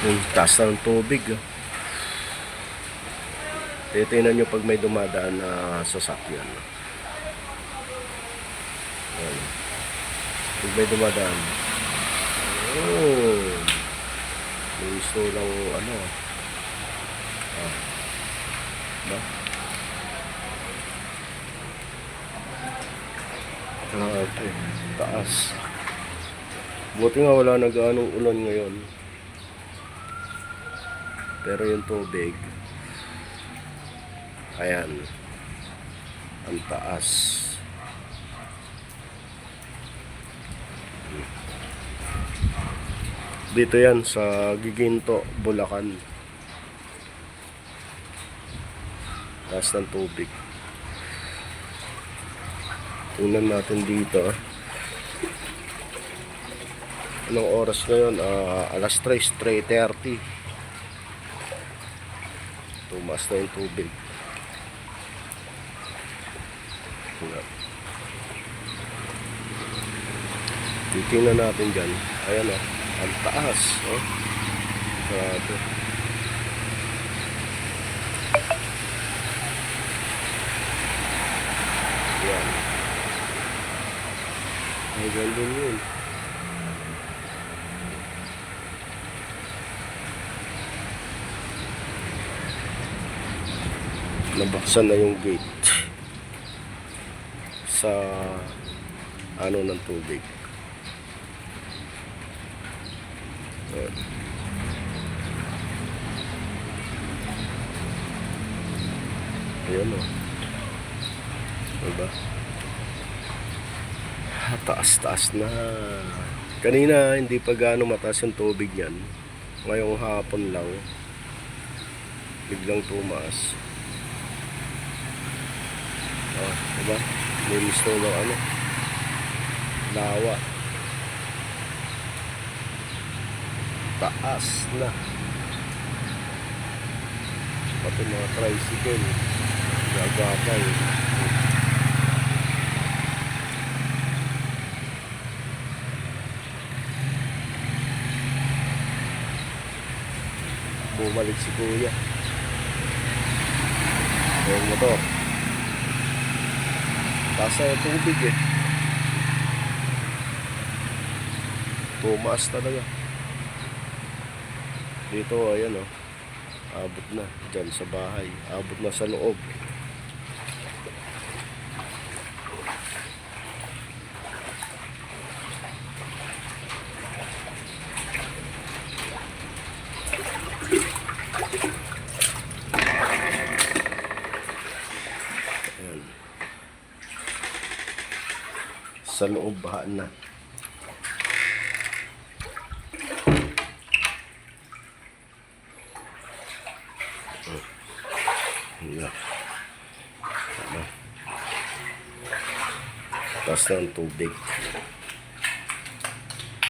Yung taas na ng tubig. oh. Titingnan nyo pag may dumadaan na sasakyan. Ayan. Pag may dumadaan. Oh. May gusto lang ano. Ah. Ba? Grabe. Taas. Buti nga wala na gaanong ulan ngayon. Pero yung tubig, ayan, ang taas. Dito yan sa Giginto, Bulacan. Taas ng tubig. Tingnan natin dito. ah. Anong oras ngayon? Ah, alas 3, 3.30. Tumas na yung tubig. Tingnan. Titingnan natin dyan. Ayan o. Ang taas. Oh. Grabe. Yan. Ay, gandun yun. Nabuksan na yung gate sa ano ng tubig. Ayan. ayan o diba? Taas taas na. Kanina hindi pa gaano mataas yung tubig yan. Ngayong hapon lang biglang tumaas Oh, diba? May gusto ng ano. Lawa. Taas na. Pati mga tricycle. Gagapay. Bumalik si kuya. Yung motor. Taas na yung tubig eh. Tumaas talaga. Dito, ayan o. Abot na. Diyan sa bahay. Abot na sa loob. Ayan. Sa loob, baha na. Taas na ang tubig.